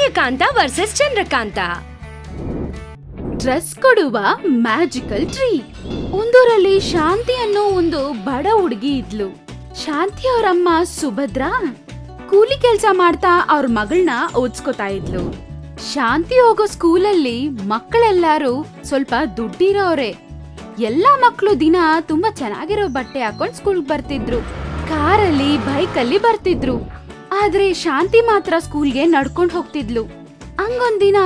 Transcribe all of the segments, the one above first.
Suryakanta versus Chandrakanta. Dress ಕೊಡುವ magical tree ಒಂದೂರಲ್ಲಿ ಶಾಂತಿ ಅನ್ನೋ ಒಂದು ಬಡ ಹುಡುಗಿ ಇದ್ಲು. ಶಾಂತಿ ಅವರಮ್ಮ ಸುಭದ್ರ ಕೂಲಿ ಕೆಲ್ಸ ಮಾಡ್ತಾ ಅವ್ರ ಮಗಳನ್ನ ಓದ್ಸ್ಕೊತಾ ಇದ್ಲು. ಶಾಂತಿ ಹೋಗೋ ಸ್ಕೂಲಲ್ಲಿ ಮಕ್ಕಳೆಲ್ಲಾರು ಸ್ವಲ್ಪ ದುಡ್ಡಿರೋರೆ. ಎಲ್ಲಾ ಮಕ್ಕಳು ದಿನ ತುಂಬಾ ಚೆನ್ನಾಗಿರೋ ಬಟ್ಟೆ ಹಾಕೊಂಡ್ ಸ್ಕೂಲ್ ಬರ್ತಿದ್ರು. ಕಾರಲ್ಲಿ ಬೈಕಲ್ಲಿ ಬರ್ತಿದ್ರು. ಆದ್ರೆ ಶಾಂತಿ ಮಾತ್ರ ಸ್ಕೂಲ್ಗೆ ನಡ್ಕೊಂಡ್ ಹೋಗ್ತಿದ್ಲು. ಹಂಗೊಂದಿನ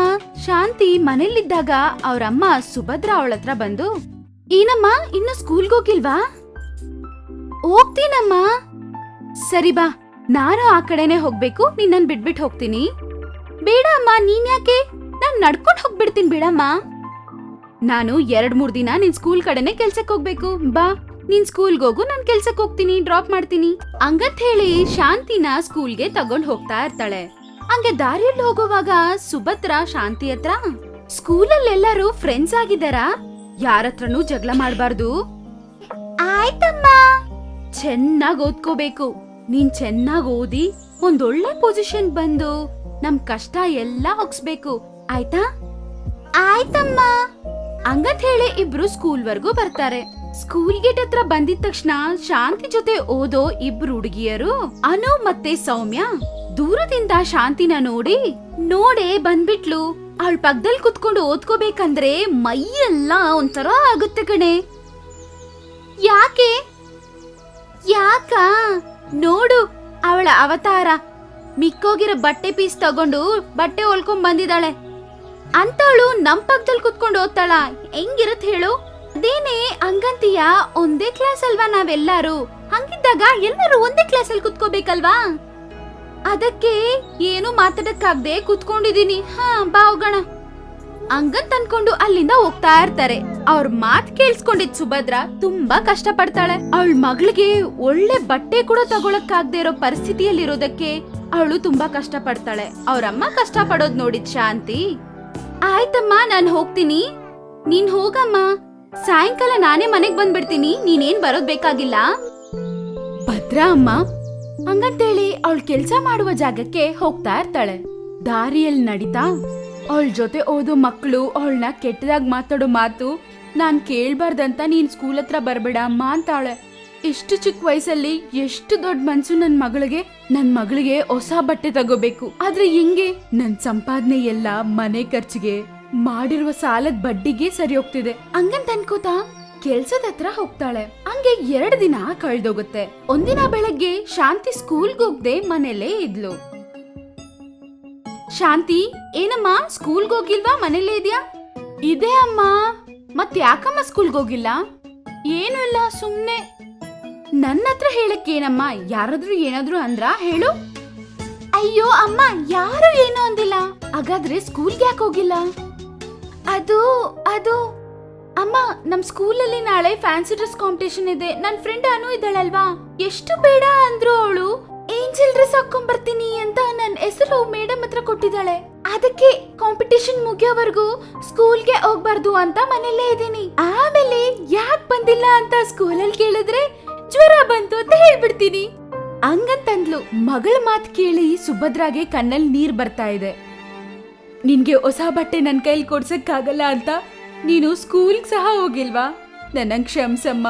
ಶಾಂತಿ ಮನೇಲಿದ್ದಾಗ ಅವ್ರಮ್ಮ ಸುಭದ್ರ ಅವಳತ್ರ ಬಂದು, ಏನಮ್ಮ, ಇನ್ನು ಸ್ಕೂಲ್ಗೆ ಹೋಗಿಲ್ವಾ? ಹೋಗ್ತೀನಮ್ಮ. ಸರಿ ಬಾ, ನಾನು ಆ ಕಡೆನೆ ಹೋಗ್ಬೇಕು, ನಿನ್ನನ್ ಬಿಟ್ಬಿಟ್ ಹೋಗ್ತೀನಿ. ಬೇಡ ಅಮ್ಮ ನೀನ್ ಯಾಕೆ ನಾನ್ ನಡ್ಕೊಂಡ್ ಹೋಗ್ಬಿಡ್ತೀನಿ ಬಿಡಮ್ಮ. ನಾನು ಎರಡ್ ಮೂರ್ ದಿನ ನಿನ್ ಸ್ಕೂಲ್ ಕಡೆನೆ ಕೆಲ್ಸಕ್ಕೆ ಹೋಗ್ಬೇಕು, ಬಾ. ನೀನ್ ಸ್ಕೂಲ್ಗೆ ಹೋಗು ನಾನ್ ಕೆಲ್ಸಕ್ ಹೋಗ್ತೀನಿ ಡ್ರಾಪ್ ಮಾಡ್ತೀನಿ. ಹಂಗಂತ ಹೇಳಿ ಶಾಂತಿನ ಸ್ಕೂಲ್ಗೆ ತಗೊಂಡ್ ಹೋಗ್ತಾ ಇರ್ತಾಳೆ. ಹಂಗೆ ದಾರಿಯಲ್ಲಿ ಹೋಗುವಾಗ ಸುಭದ್ರ ಶಾಂತಿ ಹತ್ರ? ಸ್ಕೂಲಲ್ಲಿ ಎಲ್ಲರೂ ಫ್ರೆಂಡ್ಸ್ ಆಗಿದಾರಾ? ಯಾರತ್ರನೂ ಜಗಳ ಮಾಡಬಾರ್ದು. ಆಯ್ತಮ್ಮ. ಚೆನ್ನಾಗ್ ಓದ್ಕೋಬೇಕು. ನೀನ್ ಚೆನ್ನಾಗ್ ಓದಿ ಒಂದೊಳ್ಳೆ ಪೊಸಿಷನ್ ಬಂದು ನಮ್ ಕಷ್ಟ ಎಲ್ಲ ಹೋಗ್ಸ್ಬೇಕು ಆಯ್ತಾ? ಆಯ್ತಮ್ಮ. ಹಂಗಂತ ಹೇಳಿ ಇಬ್ರು ಸ್ಕೂಲ್ ವರ್ಗೂ ಬರ್ತಾರೆ. ಸ್ಕೂಲ್ ಗೇಟ್ ಹತ್ರ ಬಂದಿದ ತಕ್ಷಣ ಶಾಂತಿ ಜೊತೆ ಓದೋ ಇಬ್ರು ಹುಡುಗಿಯರು, ಅನು ಮತ್ತೆ ಸೌಮ್ಯ, ದೂರದಿಂದ ಶಾಂತಿನ ನೋಡಿ ನೋಡೆ ಬಂದ್ಬಿಟ್ಲು. ಅವಳ ಪಕ್ಕದಲ್ಲಿ ಕುತ್ಕೊಂಡು ಓದ್ಕೋಬೇಕಂದ್ರೆ ಮೈಯೆಲ್ಲ ಒಂಥರ ಆಗುತ್ತೆ ಕಣೆ. ಯಾಕೆ? ಯಾಕ? ನೋಡು ಅವಳ ಅವತಾರ. ಮಿಕ್ಕೋಗಿರೋ ಬಟ್ಟೆ ಪೀಸ್ ತಗೊಂಡು ಬಟ್ಟೆ ಹೊಲ್ಕೊಂಡ್ ಬಂದಿದ್ದಾಳೆ ಅಂತವಳು ನಮ್ ಪಕ್ಕದಲ್ಲಿ ಕುತ್ಕೊಂಡು ಓದ್ತಾಳ? ಹೆಂಗಿರತ್ ಹೇಳು? ಅದೇನೆ, ಹಂಗಂತೀಯ? ಒಂದೇ ಕ್ಲಾಸ್ ಅಲ್ವಾ ನಾವೆಲ್ಲಾರು? ಹಂಗಿದ್ದಾಗ ಎಲ್ಲರೂ ಒಂದೇ ಕ್ಲಾಸ್ ಅಲ್ಲಿ ಕುತ್ಕೋಬೇಕಲ್ವಾ? ಅದಕ್ಕೆ ಏನು ಮಾತಾಡಕ್ಕಾಗ್ದೆ ಕುತ್ಕೊಂಡಿದೀನಿ ಹಾ, ಬಾ ಹೋಗೋಣ. ಹಂಗಂತ ಅನ್ಕೊಂಡು ಅಲ್ಲಿಂದ ಹೋಗ್ತಾ ಇರ್ತಾರೆ. ಅವ್ರ ಮಾತ್ ಕೇಳಿಸ್ಕೊಂಡಿದ್ ಸುಭದ್ರ ತುಂಬಾ ಕಷ್ಟ ಪಡ್ತಾಳೆ ಅವಳ ಮಗಳಿಗೆ ಒಳ್ಳೆ ಬಟ್ಟೆ ಕೂಡ ತಗೊಳಕ್ಕಾಗ್ದೇ ಇರೋ ಪರಿಸ್ಥಿತಿಯಲ್ಲಿರೋದಕ್ಕೆ ಅವಳು ತುಂಬಾ ಕಷ್ಟ ಪಡ್ತಾಳೆ ಅವ್ರಮ್ಮ ಕಷ್ಟ ಪಡೋದ್ ನೋಡಿದ್ ಶಾಂತಿ. ಆಯ್ತಮ್ಮ, ನಾನ್ ಹೋಗ್ತೀನಿ. ನೀನ್ ಹೋಗಮ್ಮ. ಸಾಯಂಕಾಲ ನಾನೇ ಮನೆಗ್ ಬಂದ್ಬಿಡ್ತೀನಿ. ನೀನೇನ್ ಬರೋದ್ ಬೇಕಾಗಿಲ್ಲ? ಭದ್ರಾ ಅಮ್ಮ, ಹಂಗಂತೇಳಿ ಅವಳು ಕೆಲ್ಸ ಮಾಡುವ ಜಾಗಕ್ಕೆ ಹೋಗ್ತಾ ಇರ್ತಾಳೆ. ದಾರಿಯಲ್ಲಿ ನಡೀತಾ ಅವಳ ಜೊತೆ ಓದೋ ಮಕ್ಕಳು ಅವಳನ್ನ ಕೆಟ್ಟದಾಗ ಮಾತಾಡೋ ಮಾತು ನಾನ್ ಕೇಳ್ಬಾರ್ದಂತ ನೀನ್ ಸ್ಕೂಲ್ ಹತ್ರ ಬರ್ಬೇಡ ಅಮ್ಮ ಅಂತಾಳೆ. ಇಷ್ಟು ಚಿಕ್ಕ ವಯಸ್ಸಲ್ಲಿ ಎಷ್ಟು ದೊಡ್ಡ ಮನ್ಸು ನನ್ ಮಗಳಿಗೆ ನನ್ ಮಗಳಿಗೆ ಹೊಸ ಬಟ್ಟೆ ತಗೋಬೇಕು. ಆದ್ರೆ ಹೆಂಗೆ? ನನ್ ಸಂಪಾದನೆ ಎಲ್ಲ ಮನೆ ಖರ್ಚಿಗೆ ಮಾಡಿರುವ ಸಾಲದ ಬಡ್ಡಿಗೆ ಸರಿ ಹೋಗ್ತಿದೆ ಹಂಗಂತ ಅನ್ಕೋತಾ ಕೆಲ್ಸದ ಹತ್ರ ಹೋಗ್ತಾಳೆ. ಹಂಗೆ ಎರಡ್ ದಿನ ಕಳ್ದೋಗುತ್ತೆ. ಒಂದಿನ ಬೆಳಗ್ಗೆ ಶಾಂತಿ ಸ್ಕೂಲ್ಗೆ ಹೋಗ್ದೆ ಮನೇಲೇ ಇದ್ಲು. ಶಾಂತಿ, ಏನಮ್ಮ, ಸ್ಕೂಲ್ಗೆ ಹೋಗಿಲ್ವಾ? ಮನೇಲೇ ಇದ್ಯಾ? ಇದೆ ಅಮ್ಮ. ಮತ್ತೆ ಯಾಕಮ್ಮ ಸ್ಕೂಲ್ಗೆ ಹೋಗಿಲ್ಲ? ಏನು ಇಲ್ಲ, ಸುಮ್ನೆ. ನನ್ನ ಹತ್ರ ಹೇಳಕ್ಕೇನಮ್ಮ ಯಾರಾದ್ರೂ ಏನಾದ್ರೂ ಅಂದ್ರ? ಹೇಳು. ಅಯ್ಯೋ, ಅಮ್ಮ, ಯಾರು ಏನು ಅಂದಿಲ್ಲ. ಹಾಗಾದ್ರೆ ಸ್ಕೂಲ್ಗೆ ಯಾಕೆ ಹೋಗಿಲ್ಲ? ಅದು ಅದು. ಅಮ್ಮ, ನಮ್ ಸ್ಕೂಲಲ್ಲಿ ನಾಳೆ ಫ್ಯಾನ್ಸಿ ಡ್ರೆಸ್ ಕಾಂಪಿಟೇಷನ್ ಇದೆ. ನನ್ ಫ್ರೆಂಡ್ ಅನು ಇದ್ದಾಳಲ್ವಾ? ಎಷ್ಟು ಬೇಡ ಅಂದ್ರು ಅವಳು ಏಂಜಲ್ ಡ್ರೆಸ್ ಹಾಕೊಂಡ್ ಬರ್ತೀನಿ ಅಂತ ನನ್ ಹೆಸರು ಮೇಡಮ್ ಹತ್ರ ಕೊಟ್ಟಿದ್ದಾಳೆ. ಅದಕ್ಕೆ ಕಾಂಪಿಟೇಷನ್ ಮುಗಿಯೋವರೆಗೂ ಸ್ಕೂಲ್ಗೆ ಹೋಗ್ಬಾರ್ದು ಅಂತ ಮನೇಲೇ ಇದ್ದೀನಿ. ಆಮೇಲೆ ಯಾಕ್ ಬಂದಿಲ್ಲ ಅಂತ ಸ್ಕೂಲಲ್ಲಿ ಕೇಳಿದ್ರೆ ಜ್ವರ ಬಂತು ಅಂತ ಹೇಳ್ಬಿಡ್ತೀನಿ. ಹಂಗಂತಂದ್ಲು ಮಗಳ ಮಾತ್ ಕೇಳಿ ಸುಭದ್ರಾಗೆ ಕಣ್ಣಲ್ಲಿ ನೀರ್ ಬರ್ತಾ ಇದೆ. ನಿನ್ಗೆ ಹೊಸ ಬಟ್ಟೆ ನನ್ನ ಕೈಲಿ ಕೊಡ್ಸಕ್ಕಾಗಲ್ಲ ಅಂತ ನೀನು ಸ್ಕೂಲ್ಗೆ ಸಹ ಹೋಗಿಲ್ವಾ? ನನ್ನ ಕ್ಷಮ್ಸಮ್ಮ.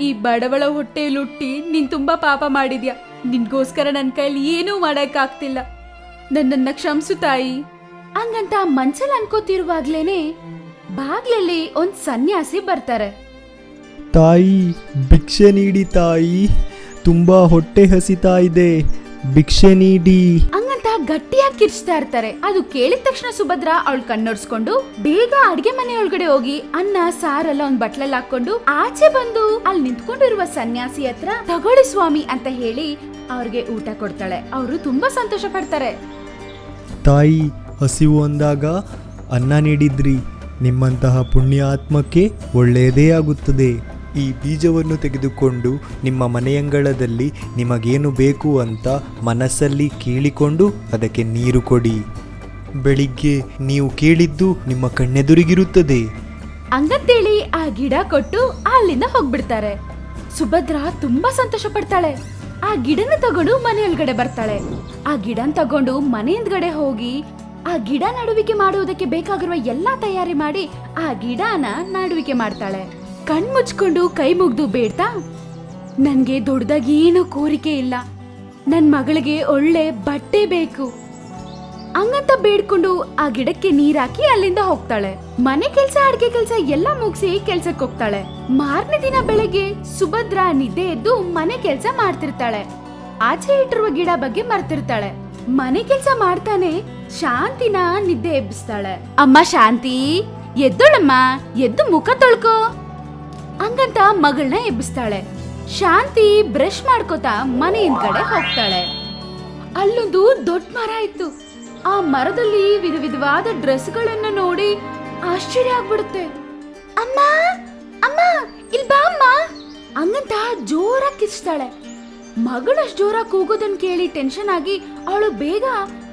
ಈ ಬಡವಳ ಹೊಟ್ಟೆಯಲ್ಲುಟ್ಟಿ ನೀನು ತುಂಬ ಪಾಪ ಮಾಡಿದ್ಯಾ. ನಿನ್ಗೋಸ್ಕರ ನನ್ನ ಕೈಲಿ ಏನೂ ಮಾಡೋಕ್ಕಾಗ್ತಿಲ್ಲ. ನನ್ನನ್ನು ಕ್ಷಮ್ಸು ತಾಯಿ. ಹಂಗಂತ ಮನ್ಸಲ್ಲಿ ಅನ್ಕೋತಿರುವಾಗ್ಲೇನೆ ಬಾಗ್ಲಲ್ಲಿ ಒಂದ್ ಸನ್ಯಾಸಿ ಬರ್ತಾರೆ. ತಾಯಿ ಭಿಕ್ಷೆ ನೀಡಿ ತಾಯಿ. ತುಂಬಾ ಹೊಟ್ಟೆ ಹಸಿತಾ ಇದೆ. ಭಿಕ್ಷೆ ನೀಡಿ. ಗಟ್ಟಿಯಾಗಿ ಕಿರ್ಚ್ತಾ ಇರ್ತಾರೆ. ಅದು ಕೇಳಿದ ತಕ್ಷಣ ಸುಭದ್ರ ಅವಳು ಕಣ್ಣೊರ್ಸ್ಕೊಂಡು ಬೇಗ ಅಡ್ಗೆ ಮನೆ ಹೋಗಿ ಅನ್ನ, ಸಾರೆಲ್ಲ ಒಂದ್ ಬಟ್ಲಲ್ಲಿ ಹಾಕೊಂಡು ಆಚೆ ಬಂದು ಅಲ್ಲಿ ನಿಂತ್ಕೊಂಡಿರುವ ಸನ್ಯಾಸಿ ಹತ್ರ ತಗೊಳ್ಳಿ ಸ್ವಾಮಿ ಅಂತ ಹೇಳಿ ಅವ್ರಿಗೆ ಊಟ ಕೊಡ್ತಾಳೆ. ಅವರು ತುಂಬಾ ಸಂತೋಷ ಪಡ್ತಾರೆ. ತಾಯಿ, ಹಸಿವು ಅಂದಾಗ ಅನ್ನ ನೀಡಿದ್ರಿ. ನಿಮ್ಮಂತಹ ಪುಣ್ಯಾತ್ಮಕ್ಕೆ ಒಳ್ಳೆಯದೇ ಆಗುತ್ತದೆ. ಈ ಬೀಜವನ್ನು ತೆಗೆದುಕೊಂಡು ನಿಮ್ಮ ಮನೆಯಂಗಳದಲ್ಲಿ ನಿಮಗೇನು ಬೇಕು ಅಂತ ಮನಸ್ಸಲ್ಲಿ ಕೇಳಿಕೊಂಡು ಅದಕ್ಕೆ ನೀರು ಕೊಡಿ. ಬೆಳಿಗ್ಗೆ ನೀವು ಕೇಳಿದ್ದು ನಿಮ್ಮ ಕಣ್ಣೆದುರಿಗಿರುತ್ತದೆ. ಹಂಗಂತೇಳಿ ಆ ಗಿಡ ಕೊಟ್ಟು ಅಲ್ಲಿಂದ ಹೋಗ್ಬಿಡ್ತಾರೆ. ಸುಭದ್ರ ತುಂಬಾ ಸಂತೋಷ ಪಡ್ತಾಳೆ ಆ ಗಿಡನ ತಗೊಂಡು ಮನೆ ಬರ್ತಾಳೆ. ಆ ಗಿಡನ ತಗೊಂಡು ಮನೆ ಹಿಂದ್ಗಡೆ ಹೋಗಿ ಆ ಗಿಡ ನಡುವಿಕೆ ಮಾಡುವುದಕ್ಕೆ ಬೇಕಾಗಿರುವ ಎಲ್ಲಾ ತಯಾರಿ ಮಾಡಿ ಆ ಗಿಡನ ನಡುವಿಕೆ ಮಾಡ್ತಾಳೆ. ಕಣ್ ಮುಚ್ಕೊಂಡು ಕೈ ಮುಗ್ದು ಬೇಡ್ತಾ? ನನ್ಗೆ ದೊಡ್ಡದಾಗಿ ಏನು ಕೋರಿಕೆ ಇಲ್ಲ. ನನ್ ಮಗಳಿಗೆ ಒಳ್ಳೆ ಬಟ್ಟೆ ಬೇಕು. ಹಂಗಂತ ಬೇಡ್ಕೊಂಡು ಆ ಗಿಡಕ್ಕೆ ನೀರಾಕಿ ಅಲ್ಲಿಂದ ಹೋಗ್ತಾಳೆ. ಮನೆ ಕೆಲ್ಸ, ಅಡ್ಗೆ ಕೆಲ್ಸ ಎಲ್ಲ ಮುಗಿಸಿ ಕೆಲ್ಸಕ್ಕೆ ಹೋಗ್ತಾಳೆ. ಮಾರನೇ ದಿನ ಬೆಳಗ್ಗೆ ಸುಭದ್ರ ನಿದ್ದೆ ಎದ್ದು ಮನೆ ಕೆಲ್ಸ ಮಾಡ್ತಿರ್ತಾಳೆ. ಆಚೆ ಇಟ್ಟಿರುವ ಗಿಡ ಬಗ್ಗೆ ಮರ್ತಿರ್ತಾಳೆ. ಮನೆ ಕೆಲ್ಸ ಮಾಡ್ತಾನೆ ಶಾಂತಿನ ನಿದ್ದೆ ಎಬ್ಬಿಸ್ತಾಳೆ. ಅಮ್ಮ ಶಾಂತಿ, ಎದ್ದೋಳಮ್ಮ, ಎದ್ದು ಮುಖ ತೊಳ್ಕೋ. ಹಂಗಂತ ಮಗಳನ್ನ ಎಬ್ಬಿಸ್ತಾಳೆ. ಶಾಂತಿ ಬ್ರಷ್ ಮಾಡ್ಕೋತಾ ಮನೆಯಿಂದ ಕಡೆ ಹೋಗ್ತಾಳೆ. ಅಲ್ಲೊಂದು ದೊಡ್ಡ ಮರ ಇತ್ತು. ಆ ಮರದಲ್ಲಿ ವಿಧ ವಿಧವಾದ ಡ್ರೆಸ್ಗಳನ್ನ ನೋಡಿ ಆಶ್ಚರ್ಯ ಆಗ್ಬಿಡುತ್ತೆ. ಅಮ್ಮ ಅಮ್ಮ, ಇಲ್ಲಿ ಬಾ ಅಮ್ಮ. ಹಂಗಂತ ಜೋರಾಗಿ ಕಿಚ್ತಾಳೆ ಮಗಳಷ್ಟು ಜೋರಾಗಿ ಕೂಗೋದನ್ ಕೇಳಿ ಟೆನ್ಷನ್ ಆಗಿ ಅವಳು ಬೇಗ,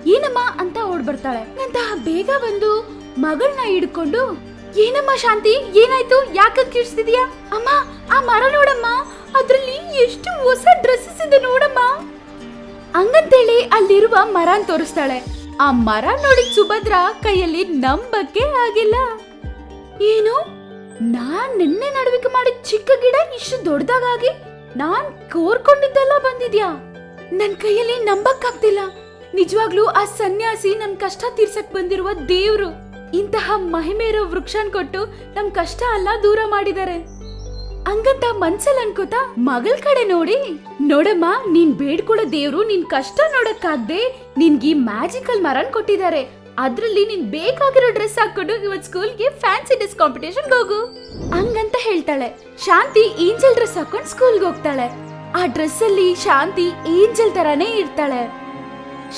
ಏನಮ್ಮ? ಅಂತ ಓಡ್ ಬರ್ತಾಳೆ ಅಂತ ಬೇಗ ಬಂದು ಮಗಳನ್ನ ಹಿಡ್ಕೊಂಡು ಏನಮ್ಮ ಶಾಂತಿ? ಏನಾಯ್ತು? ಯಾಕಂತ ಕಿರ್ಸ್ತಿದ್ಯಾ ಅಮ್ಮ, ಆ ಮರ ನೋಡಮ್ಮ. ಅದ್ರಲ್ಲಿ ಎಷ್ಟು ಹೊಸ ಡ್ರೆಸ್ಸಸ್ ಇದೆ ನೋಡಮ್ಮ. ಹಂಗಂತೇಳಿ ಅಲ್ಲಿರುವ ಮರನ್ ತೋರಿಸ್ತಾಳೆ. ಆ ಮರ ನೋಡಿ ಸುಭದ್ರ ಕೈಯಲ್ಲಿ ನಂಬಕ್ಕೆ ಆಗಿಲ್ಲ. ಏನು? ನಾನ್ ನಿನ್ನೆ ನಡುವಿಕೆ ಮಾಡಿದ ಚಿಕ್ಕ ಗಿಡ ಇಷ್ಟು ದೊಡ್ಡದಾಗಿ ನಾನ್ ಕೋರ್ಕೊಂಡಿದ್ದೆಲ್ಲ ಬಂದಿದ್ಯಾ? ನನ್ ಕೈಯಲ್ಲಿ ನಂಬಕ್ಕಾಗ್ತಿಲ್ಲ. ನಿಜವಾಗ್ಲೂ ಆ ಸನ್ಯಾಸಿ ನನ್ ಕಷ್ಟ ತೀರ್ಸಕ್ ಬಂದಿರುವ ದೇವ್ರು. ಇಂತಹ ಮಹಿಮೆ ಇರೋ ವೃಕ್ಷನ್ ಕೊಟ್ಟು ನಮ್ ಕಷ್ಟ ಅಲ್ಲ ದೂರ ಮಾಡಿದ್ದಾರೆ. ಹಂಗಂತ ಮನ್ಸಲ್ ಅನ್ಕೋತ ಮಗಳ ಕಡೆ ನೋಡಿ. ನೋಡಮ್ಮ, ನೀನ್ ಬೇಡ್ಕೊಳ್ಳೋ ದೇವ್ರು ನಿನ್ ಕಷ್ಟ ನೋಡಕ್ಕಾಗ್ದೆ ನಿನ್ಗೆ ಮ್ಯಾಜಿಕಲ್ ಮರನ್ ಕೊಟ್ಟಿದ್ದಾರೆ. ಅದ್ರಲ್ಲಿ ನಿನ್ ಬೇಕಾಗಿರೋ ಡ್ರೆಸ್ ಹಾಕೊಂಡು ಇವತ್ ಸ್ಕೂಲ್ಗೆ ಫ್ಯಾನ್ಸಿ ಡ್ರೆಸ್ ಕಾಂಪಿಟೇಷನ್ ಹೋಗು. ಹಂಗಂತ ಹೇಳ್ತಾಳೆ. ಶಾಂತಿ ಏಂಜಲ್ ಡ್ರೆಸ್ ಹಾಕೊಂಡ್ ಸ್ಕೂಲ್ಗೆ ಹೋಗ್ತಾಳೆ. ಆ ಡ್ರೆಸ್ ಅಲ್ಲಿ ಶಾಂತಿ ಏಂಜಲ್ ತರಾನೇ ಇರ್ತಾಳೆ.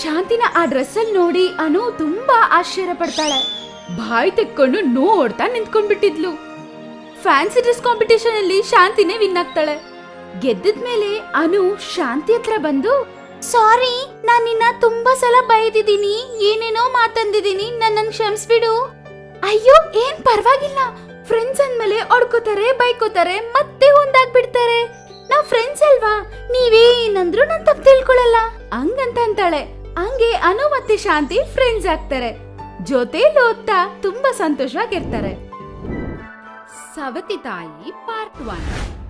ಶಾಂತಿನ ಆ ಡ್ರೆಸ್ ಅಲ್ಲಿ ನೋಡಿ ಅನು ತುಂಬಾ ಆಶ್ಚರ್ಯ ಪಡ್ತಾಳೆ. ಬಾಯ್ ತೆಕ್ಕೊಂಡು ನೋಡ್ತಾ ನಿಂತ್ಕೊಂಡ್ಬಿಟ್ಟಿದ್ಲು. ಫ್ಯಾನ್ಸಿ ಡ್ರೆಸ್ ಕಾಂಪಿಟೇಷನ್ ಅಲ್ಲಿ ಶಾಂತಿನೇ ವಿನ್ ಆಗ್ತಾಳೆ. ಗೆದ್ದಿದ್ಮೇಲೆ ಅನು ಶಾಂತಿ ಹತ್ರ ಬಂದು ಸಾರಿ ನಾನು ನಿನ್ನ ತುಂಬಾ ಸಲ ಬೈದಿದ್ದೀನಿ. ಏನೇನೋ ಮಾತಂದಿದ್ದೀನಿ. ನನ್ನನ್ನು ಕ್ಷಮಿಸ್ಬಿಡು. ಅಯ್ಯೋ, ಏನ್ ಪರವಾಗಿಲ್ಲ. ಫ್ರೆಂಡ್ಸ್ ಅಂದ್ಮೇಲೆ ಒಡ್ಕೋತಾರೆ ಬೈಕೋತಾರೆ, ಮತ್ತೆ ಒಂದಾಗ್ಬಿಡ್ತಾರೆ. ನಾವ್ ಫ್ರೆಂಡ್ಸ್ ಅಲ್ವಾ? ನೀವೇನಂದ್ರು ನನ್ ತಪ್ಪು ತಿಳ್ಕೊಳಲ್ಲ. ಹಂಗಂತ ಅಂತಾಳೆ. ಹಂಗೆ ಅನು ಮತ್ತೆ ಶಾಂತಿ ಫ್ರೆಂಡ್ಸ್ ಆಗ್ತಾರೆ. ಜೊತೆಲಿ ಓದ್ತಾ ತುಂಬಾ ಸಂತೋಷವಾಗಿರ್ತಾರೆ. ಸವತಿ ತಾಯಿ ಪಾರ್ಟ್ ಒನ್.